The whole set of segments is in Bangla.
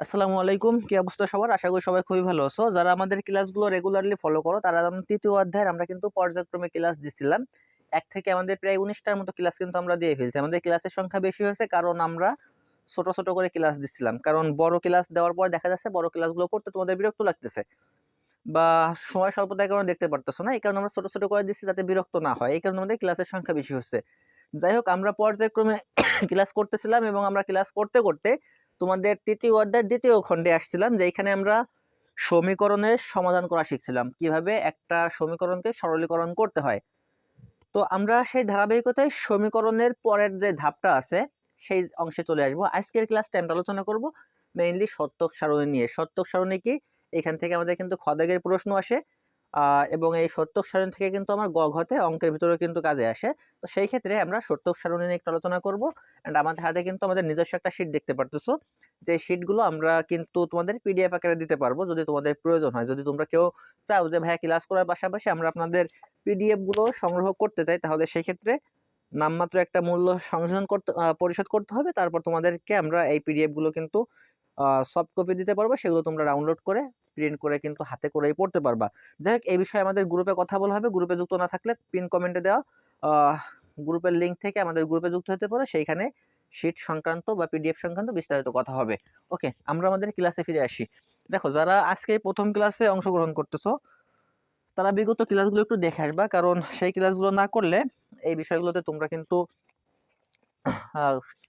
আসসালামু আলাইকুম। কি অবস্থা সবার? আশা করি সবাই খুবই ভালো আছো। যারা আমাদের ক্লাসগুলো রেগুলারলি ফলো করো, তারা তৃতীয় অধ্যায়ের আমরা কিন্তু পর্যায়ক্রমে ক্লাস দিছিলাম। এক থেকে আমাদের প্রায় উনিশটার মতো ক্লাস কিন্তু আমরা দিয়ে ফেলছি। আমাদের ক্লাসের সংখ্যা বেশি হয়েছে কারণ আমরা ছোট ছোট করে ক্লাস দিচ্ছিলাম কারণ বড় ক্লাস দেওয়ার পর দেখা যাচ্ছে বড় ক্লাসগুলো করতে তোমাদের বিরক্ত লাগতেছে বা সময় স্বল্পতার কারণে দেখতে পারতেছো না। এই কারণে আমরা ছোট ছোট করে দিচ্ছি যাতে বিরক্ত না হয়। এই কারণে আমাদের ক্লাসের সংখ্যা বেশি হচ্ছে। যাই হোক, আমরা পর্যায়ক্রমে ক্লাস করতেছিলাম এবং আমরা ক্লাস করতে করতে তোমাদের তৃতীয় অধ্যায়ের দ্বিতীয় খণ্ডে আসছিলাম, যে এখানে আমরা সমীকরণের সমাধান করা শিখছিলাম। কীভাবে একটা সমীকরণকে সরলীকরণ করতে হয়। তো আমরা সেই ধারাবাহিকতায় সমীকরণের পরের যে ধাপটা আছে, সেই অংশে চলে আসব। আজকের ক্লাসটা আমরা আলোচনা করব মেইনলি সত্যক সারণী নিয়ে। সত্যক সারণী কি? এখান থেকে আমাদের কিন্তু খদাগের প্রশ্ন আসে। এবং এই সত্যক সারণী থেকে কিন্তু আমার গ ঘতে অঙ্কের ভিতরে কিন্তু কাজে আসে। তো সেই ক্ষেত্রে আমরা সত্যক সারণী নিয়ে একটু আলোচনা করব। অ্যান্ড আমাদের হাতে কিন্তু আমাদের নিজস্ব একটা শিট দেখতে পারতেছো। যে শিটগুলো আমরা কিন্তু তোমাদের পিডিএফ আকারে দিতে পারব যদি তোমাদের প্রয়োজন হয়। যদি তোমরা কেউ চাও যে, ভাইয়া ক্লাস করার পাশাপাশি আমরা আপনাদের পিডিএফগুলো সংগ্রহ করতে চাই, তাহলে সেই ক্ষেত্রে নামমাত্র একটা মূল্য সংশোধন করতে পরিশোধ করতে হবে। তারপর তোমাদেরকে আমরা এই পিডিএফগুলো কিন্তু সফট কপি দিতে পারব। সেগুলো তোমরা ডাউনলোড করে প্রিন্ট করে কিন্তু হাতে করেই পড়তে পারবা। যাই হোক এই বিষয়ে আমাদের গ্রুপে কথা বলা হবে। গ্রুপে যুক্ত না থাকলে পিন কমেন্টে দেওয়া। গ্রুপের লিঙ্ক থেকে আমাদের গ্রুপে যুক্ত হতে পারো। সেইখানে শিট সংক্রান্ত বা পিডিএফ সংক্রান্ত বিস্তারিত কথা হবে। ওকে আমরা আমাদের ক্লাসে ফিরে আসি। দেখো, যারা আজকে প্রথম ক্লাসে অংশগ্রহণ করতেছো, তারা বিগত ক্লাসগুলো একটু দেখে আসবা। কারণ সেই ক্লাসগুলো না করলে এই বিষয়গুলোতে তোমরা কিন্তু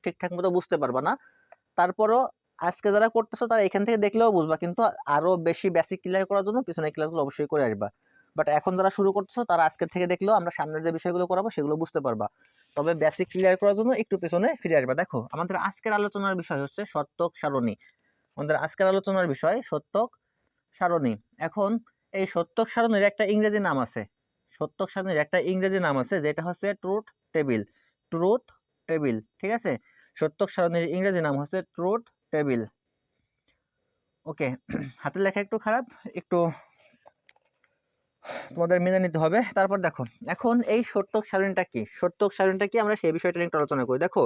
ঠিকঠাক মতো বুঝতে পারবা না। তারপরও আজকে যারা করতেছো তারা এখান থেকে দেখলেও বুঝবা। কিন্তু আরও বেশি বেসিক ক্লিয়ার করার জন্য পিছনের ক্লাসগুলো অবশ্যই করে আসবা। বাট এখন যারা শুরু করতেছো তারা আজকের থেকে দেখলেও আমরা সামনের যে বিষয়গুলো করাবো সেগুলো বুঝতে পারবা। তবে বেসিক ক্লিয়ার করার জন্য একটু পেছনে ফিরে আসবা। দেখো, আমাদের আজকের আলোচনার বিষয় হচ্ছে সত্যক সারণী। আমাদের আজকের আলোচনার বিষয় সত্যক সারণী। এখন এই সত্যক সারণীর একটা ইংরেজি নাম আছে। সত্যক সারণীর একটা ইংরেজি নাম আছে যেটা হচ্ছে ট্রুথ টেবিল ট্রুথ টেবিল ঠিক আছে? সত্যক সারণীর ইংরেজি নাম হচ্ছে ট্রুথ টেবিল ওকে হাতের লেখা একটু খারাপ, একটু তোমাদের মেনে নিতে হবে। তারপর দেখো, এখন এই সত্যক সারণীটা কি? সত্যক সারণীটা কি? আমরা সেই বিষয়টা নিয়ে একটু আলোচনা করি। দেখো,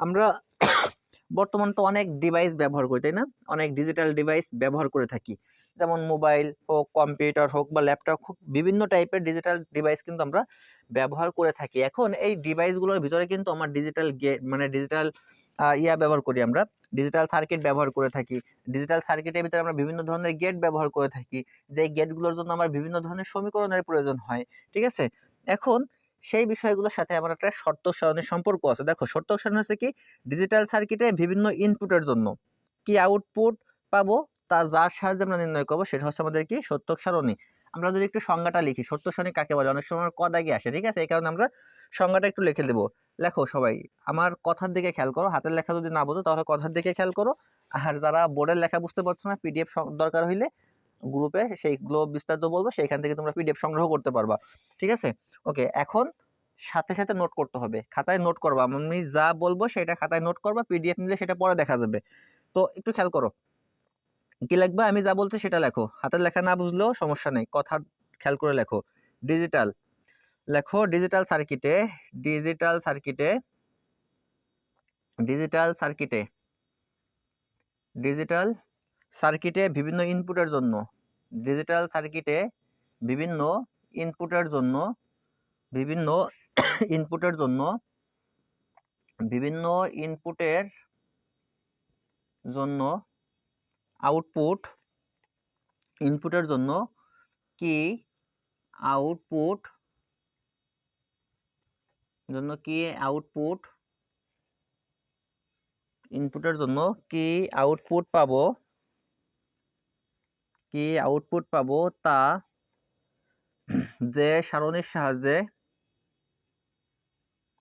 আমরা বর্তমান তো অনেক ডিভাইস ব্যবহার করি, তাই না? অনেক ডিজিটাল ডিভাইস ব্যবহার করে থাকি। যেমন মোবাইল হোক কম্পিউটার হোক বা ল্যাপটপ হোক, বিভিন্ন টাইপের ডিজিটাল ডিভাইস কিন্তু আমরা ব্যবহার করে থাকি। এখন এই ডিভাইসগুলোর ভিতরে কিন্তু আমার ডিজিটাল গেট মানে ডিজিটাল ইয়া ব্যবহার করি আমরা। ডিজিটাল সার্কিট ব্যবহার করে থাকি। ডিজিটাল সার্কিটের ভিতরে আমরা বিভিন্ন ধরনের গেট ব্যবহার করে থাকি যে গেটগুলোর জন্য আমার বিভিন্ন ধরনের সমীকরণের প্রয়োজন হয়, ঠিক আছে? এখন সেই বিষয়গুলোর সাথে আমার একটা শর্ত সারণীর সম্পর্ক আছে। দেখো, শর্ত সারণী হচ্ছে কি? ডিজিটাল সার্কিটে বিভিন্ন ইনপুটের জন্য কি আউটপুট পাবো? তা যার সাহায্যে আমরা নির্ণয় করব, সেটা হচ্ছে আমাদের কি? সত্যক সারণী। আমরা যদি একটু সংজ্ঞাটা লিখি, সত্য সারণী কাকে বলে? অনেক সময় ক দাগে আসে, ঠিক আছে? এই কারণে আমরা সংজ্ঞাটা একটু লিখে দেবো। লেখো সবাই, আমার কথার দিকে খেয়াল করো, হাতের লেখা যদি না বোঝো তাহলে কথার দিকে খেয়াল করো। আর যারা বোর্ডের লেখা বুঝতে পারছ না পিডিএফ দরকার হইলে গ্রুপে সেই সেইগুলো বিস্তারিত বলব, সেইখান থেকে তোমরা পিডিএফ সংগ্রহ করতে পারবা, ঠিক আছে? ওকে, এখন সাথে সাথে নোট করতে হবে। খাতায় নোট করবা। আমি যা বলব সেটা খাতায় নোট করবা পিডিএফ নিলে সেটা পরে দেখা যাবে। তো একটু খেয়াল করো। কি লিখবা? আমি যা বলছি সেটা লেখো। হাতের লেখা না বুঝলেও সমস্যা নেই। কথা খেয়াল করে লেখো। ডিজিটাল। লেখো ডিজিটাল সার্কিটে ডিজিটাল সার্কিটে ডিজিটাল সার্কিটে ডিজিটাল সার্কিটে বিভিন্ন ইনপুটের জন্য, ডিজিটাল সার্কিটে বিভিন্ন ইনপুটের জন্য, বিভিন্ন ইনপুটের জন্য, বিভিন্ন ইনপুটের জন্য আউটপুট ইনপুটের জন্য কি আউটপুট জন্য কি আউটপুট ইনপুটের জন্য কি আউটপুট পাবো কি আউটপুট পাবো তা যে সারণীর সাহায্যে,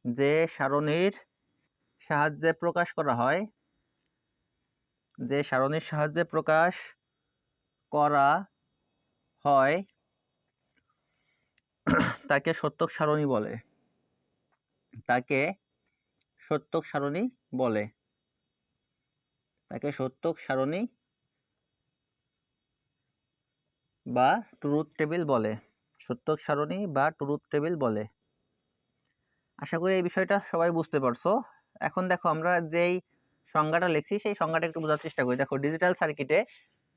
যে সারণীর সাহায্যে প্রকাশ করা হয় যে সারণীর সাহায্যে প্রকাশ করা হয়, তাকে সত্যক সারণী বলে। তাকে সত্যক সারণী বলে। তাকে সত্যক সারণী বা ট্রুথ টেবিল বলে। সত্যক সারণী বা ট্রুথ টেবিল বলে। আশা করি এই বিষয়টা সবাই বুঝতে পারছ। এখন দেখো আমরা যেই সংজ্ঞাটা লিখছি, সেই সংজ্ঞাটা একটু বোঝার চেষ্টা করি। দেখো ডিজিটাল সার্কিটে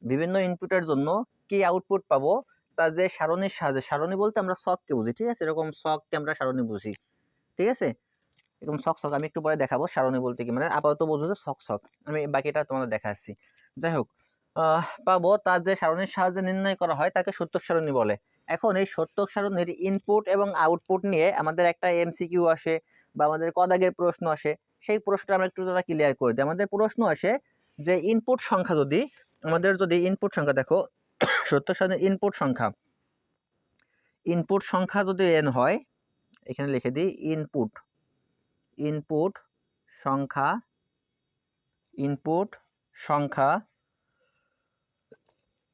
বিভিন্ন ইনপুটের জন্য কি আউটপুট পাবো? তার যে সারণীর সাহায্যে, সারণী বলতে আমরা শখকে বুঝি, ঠিক আছে? এরকম শখকে আমরা সারণী বুঝি, ঠিক আছে? এরকম শখ শখ, আমি একটু পরে দেখাবো সারণী বলতে কি মানে। আপাতত বুঝো যে শখ শখ, আমি বাকিটা তোমাদের দেখাচ্ছি। যাই হোক পাবো তার যে সারণীর সাহায্যে নির্ণয় করা হয় তাকে সত্যক সারণী বলে। এখন এই সত্যক সারণীর ইনপুট এবং আউটপুট নিয়ে আমাদের একটা এমসিকিউ আসে বা আমাদের কদাগের প্রশ্ন আসে। সেই প্রশ্নটা আমরা একটু তারা ক্লিয়ার করে দিই। আমাদের প্রশ্ন আসে যে ইনপুট সংখ্যা যদি, আমাদের যদি ইনপুট সংখ্যা দেখো সত্যক সারণীর ইনপুট সংখ্যা। ইনপুট সংখ্যা যদি এন হয়, এখানে লিখে দিই ইনপুট ইনপুট সংখ্যা ইনপুট সংখ্যা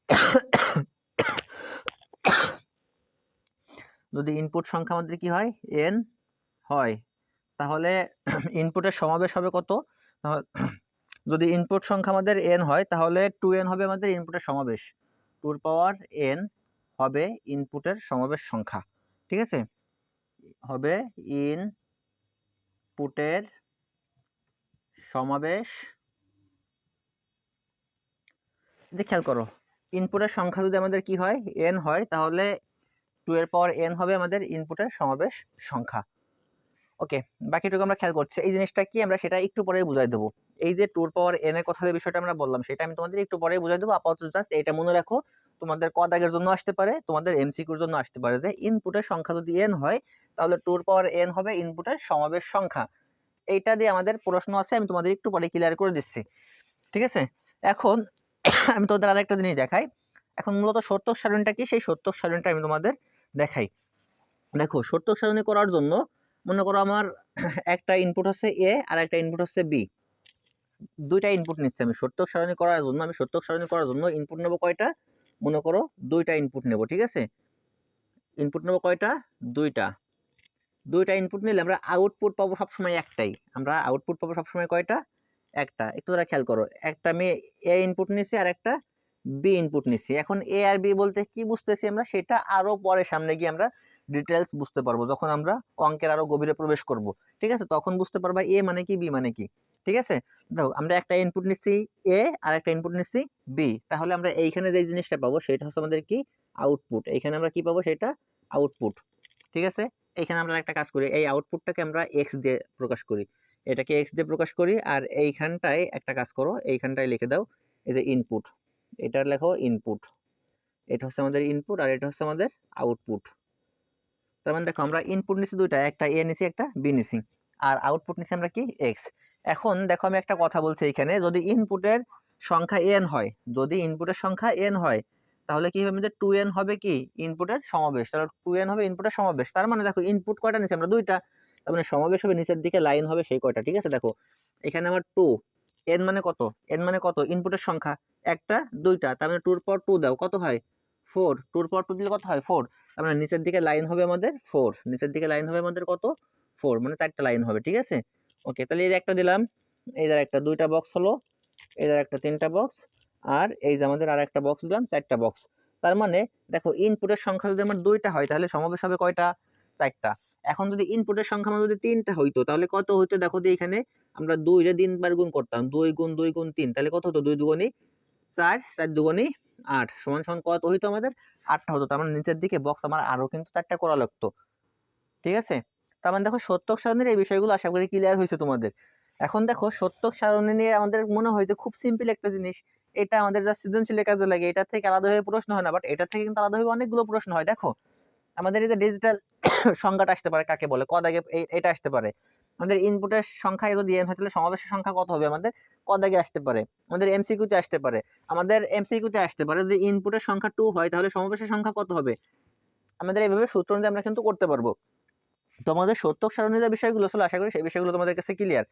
যদি ইনপুট সংখ্যা আমাদের কি হয়? এন হয়। তাহলে ইনপুটের সমাবেশ হবে কত? যদি ইনপুট সংখ্যা আমাদের এন হয়, তাহলে টু এন হবে আমাদের ইনপুটের সমাবেশ। টুর পাওয়ার এন হবে ইনপুটের সমাবেশ সংখ্যা। ঠিক আছে? হবে ইন পুটের সমাবেশ। যে খেয়াল করো ইনপুটের সংখ্যা যদি আমাদের কি হয়? এন হয়, তাহলে টু এর পাওয়ার এন হবে আমাদের ইনপুটের সমাবেশ সংখ্যা। ওকে, বাকিটুকু আমরা খেয়াল করছি। এই জিনিসটা কি আমরা সেটা একটু পরে বুঝাই দেবো। এই যে টুর পাওয়ার এন এর কথা যে বিষয়টা আমরা বললাম, সেটা আমি তোমাদের একটু পরে বুঝাই দেবো। আপাতত জাস্ট এটা মনে রাখো, তোমাদের ক দাগের জন্য আসতে পারে, তোমাদের এমসিকিউর জন্য আসতে পারে। যে ইনপুটের সংখ্যা যদি এন হয়, তাহলে টুর পাওয়ার এন হবে ইনপুটের সমাবেশ সংখ্যা। এইটা দিয়ে আমাদের প্রশ্ন আছে, আমি তোমাদের একটু পরে ক্লিয়ার করে দিচ্ছি। ঠিক আছে? এখন আমি তোমাদের আরেকটা জিনিস দেখাই। এখন মূলত সত্যক সারণীটা কি? সেই সত্যক সারণীটা আমি তোমাদের দেখাই। দেখো, সত্যক সারণী করার জন্য মনে করো আমার একটা ইনপুট হচ্ছে এ আর একটা ইনপুট হচ্ছে বি দুইটা ইনপুট নিচ্ছি আমি, সত্যক সারণী করার জন্য, আমি সত্যক সারণী করার জন্য ইনপুট নেব কয়টা? মনে করো দুইটা ইনপুট নেব, ঠিক আছে? ইনপুট নেব কয়টা? দুইটা। দুইটা ইনপুট নিলে আমরা আউটপুট পাবো সবসময় একটাই। আমরা আউটপুট পাবো সবসময় কয়টা? একটা। একটু তোরা খেয়াল করো, একটা আমি এ ইনপুট নিচ্ছি আর একটা বি ইনপুট নিচ্ছি এখন এ আর বি বলতে কি বুঝতেছি আমরা? সেটা আরও পরে সামনে গিয়ে আমরা ডিটেলস বুঝতে পারব। যখন আমরা অঙ্কের আরও গভীরে প্রবেশ করব, ঠিক আছে? তখন বুঝতে পারবা এ মানে কি বি মানে কি, ঠিক আছে? দেখো, আমরা একটা ইনপুট নিচ্ছি এ আর একটা ইনপুট নিচ্ছি বি তাহলে আমরা এইখানে যে জিনিসটা পাবো, সেটা হচ্ছে আমাদের কি? আউটপুট এইখানে আমরা কি পাবো? সেটা আউটপুট ঠিক আছে? এইখানে আমরা একটা কাজ করি, এই আউটপুটটাকে আমরা এক্স দিয়ে প্রকাশ করি। এটাকে এক্স দিয়ে প্রকাশ করি আর এইখানটায় একটা কাজ করো, এইখানটায় লিখে দাও, এই যে ইনপুট এটার লেখো ইনপুট এটা হচ্ছে আমাদের ইনপুট আর এটা হচ্ছে আমাদের আউটপুট তার মানে দেখো আমরা ইনপুট নিচ্ছি দুইটা, একটা এ নিছি, একটা বি নিছি। আর আউটপুট নিচ্ছি আমরা কি? এক্স এখন দেখো আমি একটা কথা বলছি এখানে, যদি ইনপুটের সংখ্যা এন হয়, যদি ইনপুটের সংখ্যা এন হয়, তাহলে কি হবে আমাদের টু এন হবে কি? ইনপুটের সমাবেশ। তাহলে টু এন হবে ইনপুটের সমাবেশ। তার মানে দেখো ইনপুট কয়টা নিচ্ছি আমরা? দুইটা। তার মানে সমাবেশ হবে, নিচের দিকে লাইন হবে সেই কয়টা, ঠিক আছে? দেখো, এখানে আমার টু এন মানে কত? এন মানে কত? ইনপুটের সংখ্যা একটা, দুইটা। তার মানে টুর পর টু দাও। কত হয়? ফোর টুর পর টু দিলে কত হয়? ফোর মানে নিচের দিকে লাইন হবে আমাদের ফোর নিচের দিকে লাইন হবে আমাদের কত? ফোর মানে চারটা লাইন হবে, ঠিক আছে? ওকে তাহলে এই যে একটা দিলাম, এই যে একটা দুইটা বক্স হলো, এই যে একটা তিনটা বক্স আর এই যে আমাদের আর একটা বক্স দিলাম, চারটা বক্স তার মানে দেখো ইনপুটের সংখ্যা যদি আমার দুইটা হয়, তাহলে সমাবেশ হবে কয়টা? চারটা। এখন যদি ইনপুটের সংখ্যা আমার যদি তিনটা হইতো, তাহলে কত হইতো? দেখো যে এখানে আমরা দুইরে তিনবার গুণ করতাম, দুই গুণ দুই গুণ তিন, তাহলে কত হতো দুই দুগুণি চার চার দুগুণি আট। সমান সমান কত হইতো আমাদের? আটটা হতো। তার মানে নিচের দিকে বক্স আমার আরও কিন্তু চারটা করা লাগতো। ঠিক আছে? তার মানে দেখো সত্যক সারণীর এই বিষয়গুলো আশা করি ক্লিয়ার হয়েছে তোমাদের। এখন দেখো সত্যক সারণী নিয়ে আমাদের মনে হয় যে খুব সিম্পল একটা জিনিস। এটা আমাদের যা সৃজনশীলের কাজে লাগে। এটা থেকে আলাদা হয়ে প্রশ্ন হয় না বাট এটা থেকে কিন্তু আলাদাভাবে অনেকগুলো প্রশ্ন হয়। দেখো, আমাদের এই যে ডিজিটাল সংজ্ঞাটা আসতে পারে, কাকে বলে? কদাগে এটা আসতে পারে। আমাদের ইনপুটের সংখ্যা যদি হয় তাহলে সমাবেশের সংখ্যা কত হবে? আমাদের কদাগে আসতে পারে? আমাদের এমসিকিউতে আসতে পারে। আমাদের এমসিকিউতে আসতে পারে। যদি ইনপুটের সংখ্যা টু হয়, তাহলে সমাবেশের সংখ্যা কত হবে? আমাদের এইভাবে সূত্র অনুযায়ী আমরা কিন্তু করতে পারব। তো আমাদের সত্যক সারণীর যে বিষয়গুলো ছিল, আশা করি সেই বিষয়গুলো তোমাদের কাছে ক্লিয়ার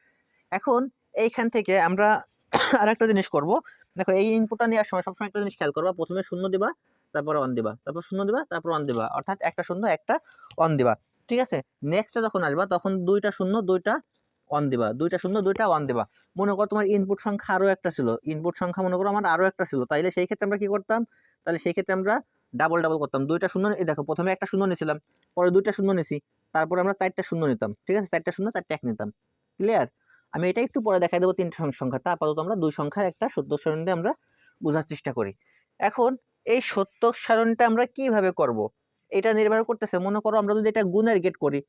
এখন এইখান থেকে আমরা আর একটা জিনিস করব। দেখো, এই ইনপুটটা নেওয়ার সময় সবসময় একটা জিনিস খেয়াল করবা। প্রথমে শূন্য দিবা, তারপর অন দিবা। তারপর শূন্য দিবা, তারপর অন দিবা। অর্থাৎ একটা শূন্য, একটা অন দিবা। ঠিক আছে? নেক্সটে যখন আসবা, তখন দুইটা শূন্য, দুইটা অন দিবা। দুইটা শূন্য, দুইটা অন দিবা। মনে করো তোমার ইনপুট সংখ্যা আরও একটা ছিল। ইনপুট সংখ্যা মনে করো আমার আরও একটা ছিল। তাইলে সেই ক্ষেত্রে আমরা কি করতাম? তাহলে সেই ক্ষেত্রে আমরা ডাবল ডাবল করতাম। দুইটা শূন্য এই দেখো, প্রথমে একটা শূন্য নিয়েছিলাম। পরে দুইটা শূন্য নিছি তারপরে আমরা চারটা শূন্য নিতাম। ঠিক আছে? চারটা শূন্য, চারটা এক নিতাম। ক্লিয়ার আমি এটা একটু পরে দেখাই দেবো তিনটা সংখ্যা। তা আপাতত আমরা দুই সংখ্যার একটা সত্য সারণী দিয়ে আমরা বোঝার চেষ্টা করি। এখন এই সত্য সারণীটা আমরা কীভাবে করব? এটা নির্ভর করতেছে। মনে করো আমরা যদি এটা গুণের গেট করি,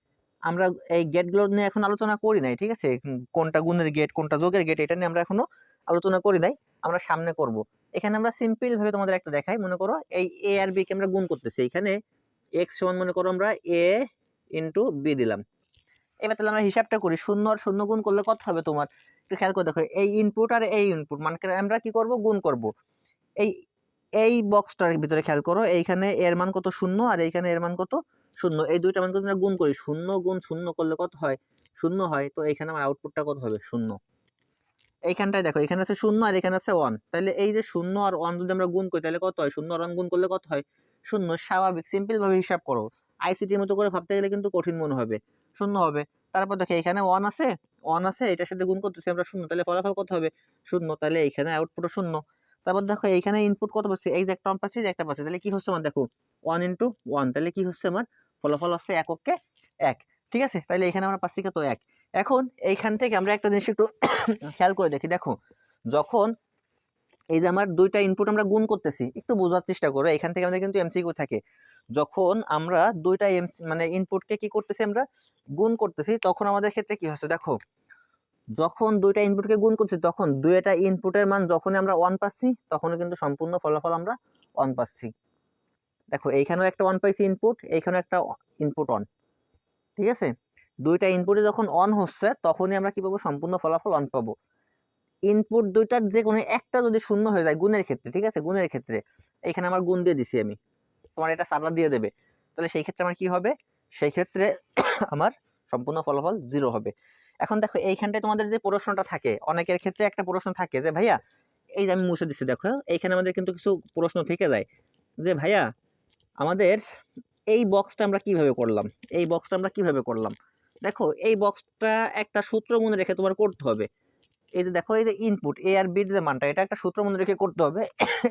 আমরা এই গেটগুলো নিয়ে এখন আলোচনা করি নাই, ঠিক আছে? কোনটা গুণের গেট কোনটা যোগের গেট এটা নিয়ে আমরা এখনও আলোচনা করি নাই, আমরা সামনে করব। এখানে আমরা সিম্পল ভাবে তোমাদের একটা দেখাই। মনে করো এই এ আর বি কে আমরা গুণ করতেছি। এখানে এক্স সমান মনে করো আমরা এ ইন্টু বি দিলাম। এবার তাহলে আমরা হিসাবটা করি। শূন্য আর শূন্য গুণ করলে কত হবে তোমার? একটু খেয়াল করে দেখো। এই ইনপুট আর এই ইনপুট মানে আমরা কি করব? গুণ করব। এই এই বক্সটার ভিতরে খেয়াল করো, এইখানে এর মান কত শূন্য আর এইখানে এর মান কত শূন্য। এই দুইটা মান কত আমরা গুণ করি, শূন্য গুণ শূন্য করলে কত হয়? শূন্য হয়, তো এইখানে আমার আউটপুটটা কত হবে? শূন্য। এইখানটায় দেখো, এখানে আছে শূন্য আর এখানে আছে ওয়ান তাহলে এই যে শূন্য আর ওয়ান যদি আমরা গুণ করি তাহলে কত হয়? শূন্য আর ওয়ান গুণ করলে কত হয়? শূন্য। স্বাভাবিক সিম্পল ভাবে হিসাব করো। আইসিটির মতো করে ভাবতে গেলে কিন্তু কঠিন মনে হবে। শূন্য হবে। তারপর দেখো, এখানে ওয়ান আছে ওয়ান আছে, এটার সাথে গুণ করতেছি আমরা শূন্য তাহলে ফলাফল কত হবে? শূন্য। তাহলে এইখানে আউটপুটও শূন্য। তারপর দেখো এইখানে ইনপুট কত পাচ্ছি? এই যে একটা ওয়ান পাচ্ছি একটা পাচ্ছি তাহলে কি হচ্ছে আমার? দেখো ওয়ান ইন্টু ওয়ান তাহলে কি হচ্ছে আমার? ফলাফল হচ্ছে এককে এক, ঠিক আছে? তাহলে এখানে আমরা পাচ্ছি কত? এক। এখন এইখান থেকে আমরা একটা জিনিস একটু খেয়াল করে দেখি। দেখো, যখন এই যে আমার দুইটা ইনপুট আমরা গুণ করতেছি, একটু বোঝার চেষ্টা করো। এখান থেকে আমাদের কিন্তু এমসিকিউ থাকে। যখন আমরা দুইটা এমসি মানে ইনপুটকে কি করতেছি আমরা? গুণ করতেছি, তখন আমাদের ক্ষেত্রে কি হচ্ছে? দেখো যখন দুইটা ইনপুটকে গুণ করছি, তখন দুইটা ইনপুটের মান যখনই আমরা ওয়ান পাচ্ছি, তখনই কিন্তু সম্পূর্ণ ফলাফল আমরা ওয়ান পাচ্ছি। দেখো, এইখানেও একটা ওয়ান পাইছি ইনপুট এইখানেও একটা ইনপুট অন ঠিক আছে? দুইটা ইনপুটে যখন অন হচ্ছে, তখনই আমরা কি পাবো? সম্পূর্ণ ফলাফল অন পাবো। ইনপুট দুইটার যে কোনো একটা যদি শূন্য হয়ে যায় গুণের ক্ষেত্রে, ঠিক আছে? গুণের ক্ষেত্রে এখানে আমার গুণ দিয়ে দিছি আমি। তোমার এটা সারা দিয়ে দেবে। তাহলে সেই ক্ষেত্রে আমার কি হবে? সেই ক্ষেত্রে আমার সম্পূর্ণ ফলাফল জিরো হবে। এখন দেখো এইখানটায় তোমাদের যে প্রশ্নটা থাকে, অনেকের ক্ষেত্রে একটা প্রশ্ন থাকে যে, ভাইয়া, এই যে আমি মুছে দিচ্ছি দেখো, এইখানে আমাদের কিন্তু কিছু প্রশ্ন থেকে যায় যে, ভাইয়া, আমাদের এই বক্সটা আমরা কীভাবে করলাম? এই বক্সটা আমরা কীভাবে করলাম? দেখো, এই বক্সটা একটা সূত্র মনে রেখে তোমার করতে হবে। এই যে দেখো, এই যে ইনপুট এ আর বির যে মানটা, এটা একটা সূত্র মনে রেখে করতে হবে।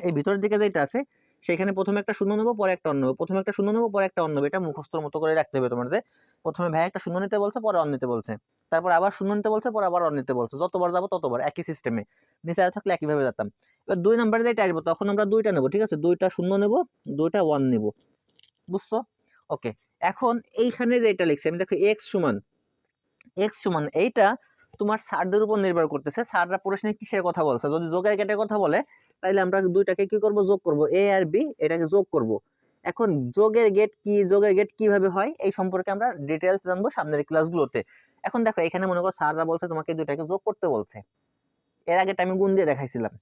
এই ভিতরের দিকে যেটা আছে, সেখানে প্রথমে একটা শূন্য নেব, পরে একটা অন্য নেব। প্রথমে একটা শূন্য নেব, পরে একটা অন্য নেব। এটা মুখস্থর মতো করে রাখতে হবে তোমার যে, প্রথমে ভাই একটা শূন্য নিতে বলছে, পরে অন্য নিতে বলছে। তারপর আবার শূন্য নিতে বলছে, পরে আবার অন্য নিতে বলছে। যতবার যাব ততবার, একই সিস্টেমে নিচে থাকলে একইভাবে যেতাম। এবার দুই নাম্বারে যেটা আসব তখন আমরা দুইটা নেব, ঠিক আছে? দুইটা শূন্য নেব, দুইটা ওয়ান নেব। বুঝছ? ওকে এখন এইখানে যেটা লিখছি, আমি দেখো এক্স সমান এক্স সমান এইটা তোমার স্যারদের উপর নির্ভর করতেছে। স্যাররা প্রশ্নে কিসের কথা বলছে? যদি যোগের গেটের কথা বলে তাহলে আমরা দুইটাকে কি করব? যোগ করব। এ আর বি এটাকে যোগ করব। এখন যোগের গেট কি, যোগের গেট কীভাবে হয়? এই সম্পর্কে আমরা ডিটেলস জানব সামনের ক্লাসগুলোতে এখন দেখো, এখানে মনে করো স্যাররা বলছে তোমাকে এই দুইটাকে যোগ করতে বলছে। এর আগে আমি গুণ দিয়ে দেখাইছিলাম।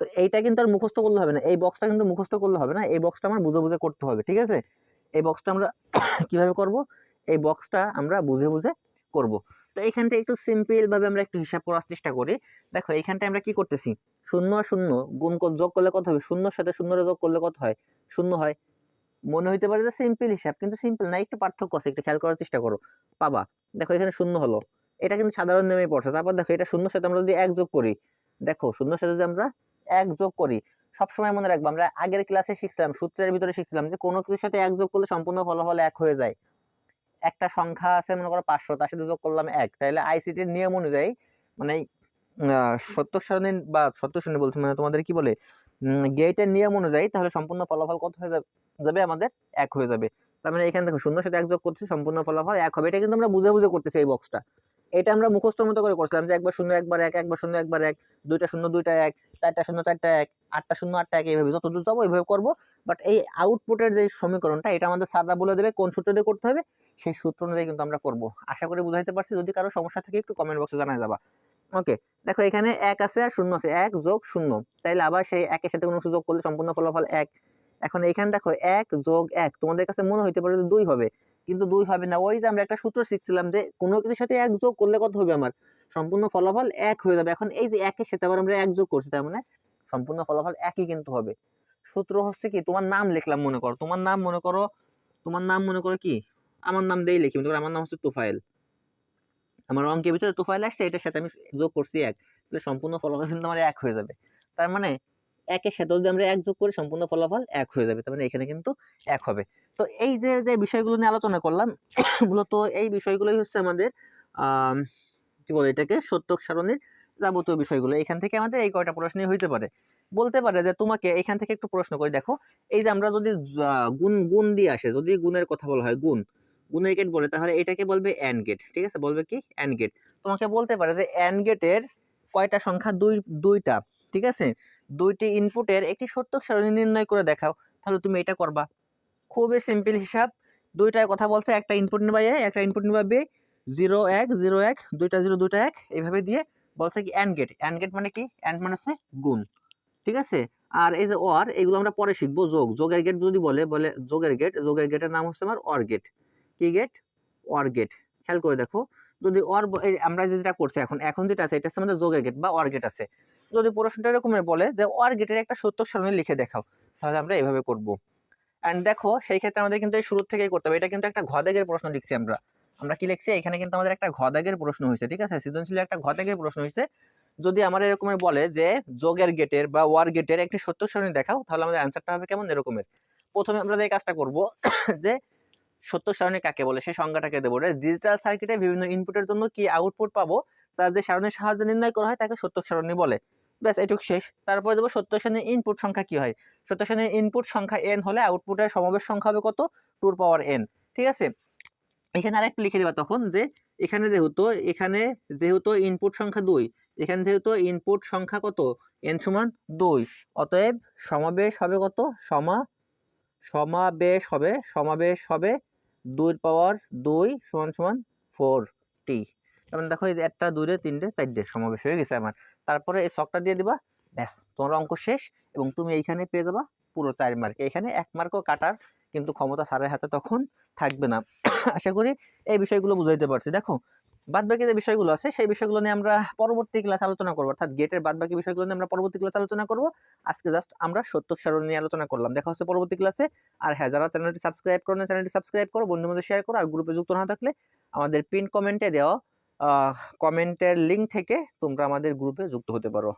তো এইটা কিন্তু আর মুখস্থ করলে হবে না। এই বক্সটা কিন্তু মুখস্থ করলে হবে না। এই বক্সটা আমার বুঝে বুঝে করতে হবে, ঠিক আছে? এই বক্সটা আমরা কীভাবে করব? এই বক্সটা আমরা বুঝে বুঝে করব। তো এইখানটা একটু সিম্পল ভাবে আমরা একটু হিসাব করার চেষ্টা করি। দেখো এইখানটা আমরা কি করতেছি? শূন্য আর শূন্য গুণ যোগ করলে কত হবে? শূন্যর সাথে শূন্যরে যোগ করলে কত হয়? শূন্য হয়। মনে হইতে পারে যে সিম্পল হিসাব, কিন্তু সিম্পল না, একটু পার্থক্য আছে, একটু খেয়াল করার চেষ্টা করো। পাবা। দেখো, এখানে শূন্য হলো। এটা কিন্তু সাধারণ নেমে পড়ছে। তারপর দেখো, এটা শূন্যর সাথে আমরা যদি এক যোগ করি, দেখো শূন্যর সাথে যদি আমরা এক যোগ করি, সবসময় মনে রাখব, আমরা আগের ক্লাসে শিখছিলাম, সূত্রের ভিতরে শিখছিলাম যে কোনো কিছুর সাথে এক যোগ করলে সম্পূর্ণ ফলাফল এক হয়ে যায়। একটা সংখ্যা আছে, মনে করো পাঁচশো, তার সাথে যোগ করলাম এক। তাহলে আইসিটির নিয়ম অনুযায়ী মানে সত্য সারণী বা সত্য সারণী বলছি মানে তোমাদের কি বলে? গেটের নিয়ম অনুযায়ী তাহলে সম্পূর্ণ ফলাফল কত হয়ে যাবে? আমাদের এক হয়ে যাবে। তার মানে এখানে দেখো শূন্য সাথে যোগ করছি, সম্পূর্ণ ফলাফল এক হবে। এটা কিন্তু আমরা বুঝে বুঝে করতেছি এই বক্সটা এটা আমরা মুখস্থর মতো করে করছিলাম যে একবার শূন্য, একবার এক, একবার শূন্য, একবার এক, দুইটা শূন্য, দুইটা এক, চারটা শূন্য, চারটা এক, আটটা শূন্য, আটটা এক, এইভাবে যত দূর যাব এইভাবে করব। বাট এই আউটপুটের যে সমীকরণটা, এটা আমাদের স্যাররা বলে দেবে কোন সূত্র দিয়ে করতে হবে, সেই সূত্র অনুযায়ী কিন্তু আমরা করব। আশা করি বুঝাইতে পারছি। যদি কারও সমস্যা থাকে একটু কমেন্ট বক্সে জানাই যাবা। ওকে দেখো, এখানে এক আছে আর শূন্য আছে। এক যোগ শূন্য। তাইলে আবার সেই একের সাথে কোনো কিছু যোগ করলে সম্পূর্ণ ফলাফল এক। এখন এখানে দেখো, এক যোগ এক। তোমাদের কাছে মনে হইতে পারে দুই হবে। কিন্তু দুই হবে না। ওই যে আমরা একটা সূত্র শিখছিলাম যে কোনো কিছুর সাথে এক যোগ করলে কত হবে আমার? সম্পূর্ণ ফলাফল এক হয়ে যাবে। এখন এই যে একের সাথে আবার আমরা এক যোগ করছি, তার মানে সম্পূর্ণ ফলাফল একই কিন্তু হবে। সূত্র হচ্ছে কি? তোমার নাম লিখলাম, মনে করো। তোমার নাম, মনে করো, তোমার নাম, মনে করো কি? আমার নাম দেই লিখি। মনে করো আমার নাম হচ্ছে তুফাইল আমার অঙ্কের ভিতরে তুফাইল আসছে এটার সাথে আমি যোগ করছি এক। তাহলে সম্পূর্ণ ফলাফল কিন্তু আমার এক হয়ে যাবে। তার মানে একের সাথে যদি আমরা এক যোগ করি সম্পূর্ণ ফলাফল এক হয়ে যাবে। তার মানে এখানে কিন্তু এক হবে। তো এই যে যে বিষয়গুলো নিয়ে আলোচনা করলাম মূলত এই বিষয়গুলোই হচ্ছে আমাদের আম, কি বলে এটাকে সত্যক সারণীর যাবতীয় বিষয়গুলো। এখান থেকে আমাদের এই কয়টা প্রশ্নই হইতে পারে। বলতে পারে যে তোমাকে এখান থেকে একটু প্রশ্ন করে। দেখো এই যে আমরা যদি গুণ গুণ দিয়ে আসে যদি গুণের কথা বলা হয় গুণ। গুণের গেট বলে, তাহলে এটাকে বলবে অ্যান্ড গেট ঠিক আছে? বলবে কি? অ্যান্ড গেট তোমাকে বলতে পারে যে অ্যান্ড গেটের কয়টা সংখ্যা? দুই, দুইটা, ঠিক আছে? দুইটি ইনপুটের একটি সত্যক সারণী নির্ণয় করে দেখাও। তাহলে তুমি এটা করবা। খুবই সিম্পল হিসাব। দুইটায় কথা বলছে, একটা ইনপুট নেবা এ একটা ইনপুট নেবা বি জিরো এক জিরো এক, দুইটা জিরো, দুইটা এক, এইভাবে দিয়ে বলছে কি অ্যান্ড গেট অ্যান্ড গেট মানে কি? অ্যান্ড মানে হচ্ছে গুণ, ঠিক আছে? আর এই যে অর এগুলো আমরা পরে শিখব যোগ। যোগের গেট যদি বলে বলে যোগের গেট যোগের গেটের নাম হচ্ছে আমার অর গেট কি গেট অর গেট খেয়াল করে দেখো, যদি অর আমরা যেটা করছি এখন এখন যেটা আছে এটা হচ্ছে আমাদের যোগের গেট বা অর গেট আছে। যদি প্রশ্নটা এরকমের বলে যে অর গেটের একটা সত্যক সারণী লিখে দেখাও, তাহলে আমরা এভাবে করব। অ্যান্ড দেখো, সেই ক্ষেত্রে আমাদের কিন্তু শুরু থেকেই করতে হবে। এটা কিন্তু একটা ঘদাগের প্রশ্ন লিখছি আমরা। আমরা কি লিখছি? এখানে কিন্তু আমাদের একটা ঘদাগের প্রশ্ন হয়েছে, ঠিক আছে? সৃজনশীল একটা ঘদাগের প্রশ্ন হয়েছে। যদি আমার এরকমের বলে যে যোগের গেটের বা ওয়ার গেটের একটি সত্য সারণী দেখাও, তাহলে আমাদের অ্যান্সারটা হবে কেমন? এরকমের। প্রথমে আমরা যে কাজটা করব, যে সত্য সারণী কাকে বলে? সেই সংজ্ঞাটাকে দেবো। ডিজিটাল সার্কিটে বিভিন্ন ইনপুটের জন্য কি আউটপুট পাবো? তার যে সারণীর সাহায্যে নির্ণয় করা হয়, তাকে সত্য সারণী বলে। ব্যাস, এটুক শেষ। তারপরে দেবো সত্য সারণীর ইনপুট সংখ্যা কি হয়? সত্য সারণীর ইনপুট সংখ্যা এন হলে আউটপুটের সমাবেশ সংখ্যা হবে কত? টুর পাওয়ার এন ঠিক আছে? এখানে আরেকটু লিখে দেবা তখন যে, এখানে যেহেতু এখানে যেহেতু ইনপুট সংখ্যা দুই, এখানে যেহেতু ইনপুট সংখ্যা কত? এন সমান দুই। অতএব সমাবেশ হবে কত? সমা, সমাবেশ হবে সমাবেশ হবে দুই পাওয়ার দুই সমান সমান ফোর টি তারপরে দেখো এই একটা, দুইরে তিনটে চারটে সমাবেশ হয়ে গেছে আমার। তারপরে এই ছকটা দিয়ে দিবা, ব্যাস, তোমার অঙ্ক শেষ এবং তুমি এইখানে পেয়ে যাবা পুরো চার মার্ক এখানে এক মার্কও কাটার কিন্তু ক্ষমতা সারের হাতে তখন থাকবে না। আশা করি এই বিষয়গুলো বুঝাইতে পারছি। দেখো বাদ বাকি যে বিষয়গুলো আছে, সেই বিষয়গুলো নিয়ে আমরা পরবর্তী ক্লাস আলোচনা করব। অর্থাৎ গেটের বাদ বাকি বিষয়গুলো নিয়ে আমরা পরবর্তী ক্লাস আলোচনা করব। আজকে জাস্ট আমরা সত্যক সারণ নিয়ে আলোচনা করলাম। দেখা হচ্ছে পরবর্তী ক্লাসে আর হ্যাঁ যারা চ্যানেলটি সাবস্ক্রাইব করো না চ্যানেলটি সাবস্ক্রাইব করো বন্ধু বন্ধু শেয়ার করো, আর গ্রুপে যুক্ত না থাকলে আমাদের পিন কমেন্টে দেওয়া কমেন্টের লিঙ্ক থেকে তোমরা আমাদের গ্রুপে যুক্ত হতে পারো।